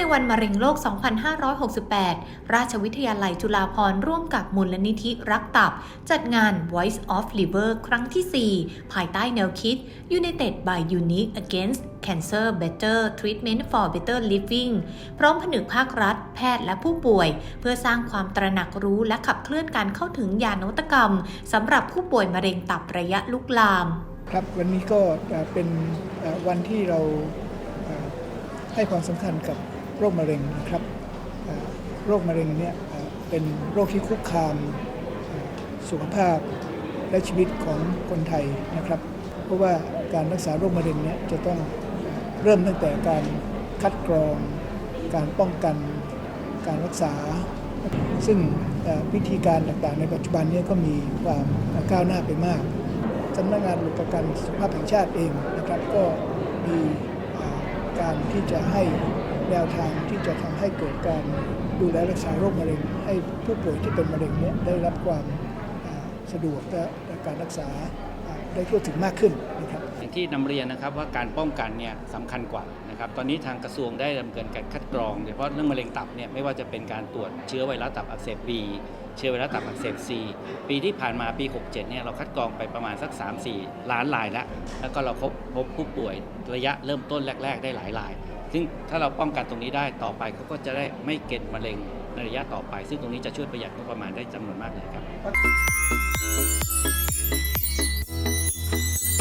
ในวันมะเร็งโลก 2568 ราชวิทยาลัยจุฬาภรร่วมกับมูลนิธิรักตับ จัดงาน Voice of Liver ครั้งที่ 4 ภายใต้แนวคิด United by Unique Against Cancer Better Treatment for Better Living พร้อมผนึกภาครัฐ แพทย์และผู้ป่วย เพื่อสร้างความตระหนักรู้และขับเคลื่อนการเข้าถึงยานวัตกรรมสำหรับผู้ป่วยมะเร็งตับระยะลุกลาม ครับวันนี้ก็เป็นวันที่เราให้ความสำคัญกับ โรคมะเร็งนะครับโรคมะเร็งเนี่ยเป็นโรคที่คุกคามสุขภาพและชีวิตของคนไทยนะครับ เพราะว่าการรักษาโรคมะเร็งเนี่ยจะต้องเริ่มตั้งแต่การคัดกรอง การป้องกัน การรักษา ซึ่งวิธีการต่างๆ ในปัจจุบันเนี้ก็มีความก้าวหน้าไปมากสำนักงานหลักประกันสุขภาพแห่งชาติเองนะครับก็มีการที่จะให้ แนวทางที่จะทำให้เกิดการดูแลรักษาโรคมะเร็ง ให้ผู้ป่วยที่เป็นมะเร็งเนี้ได้รับความสะดวกและการรักษาได้ทั่วถึงมากขึ้นนะครับอย่างที่นำเรียนนะครับว่าการป้องกันเนี่ยสำคัญกว่านะครับตอนนี้ทางกระทรวงได้ดำเนินการคัดกรองโดยเฉพาะเรื่องมะเร็งตับเนี่ยไม่ว่าจะเป็นการตรวจเชื้อไวรัสตับอักเสบ B เชื้อไวรัสตับอักเสบ C ปีที่ผ่านมาปี 67เนี่ยเราคัดกรองไปประมาณสัก 3-4 ล้านรายแล้วแล้วก็เราพบพบผู้ป่วยระยะเริ่มต้นแรก ๆ ได้หลายราย ซึ่งถ้าเราป้องกันตรงนี้ได้ต่อไปเขาก็จะได้ไม่เก็ดมะเร็งในระยะต่อไป ซึ่งตรงนี้จะช่วยประหยัดงบประมาณได้จำนวนมากเลยครับ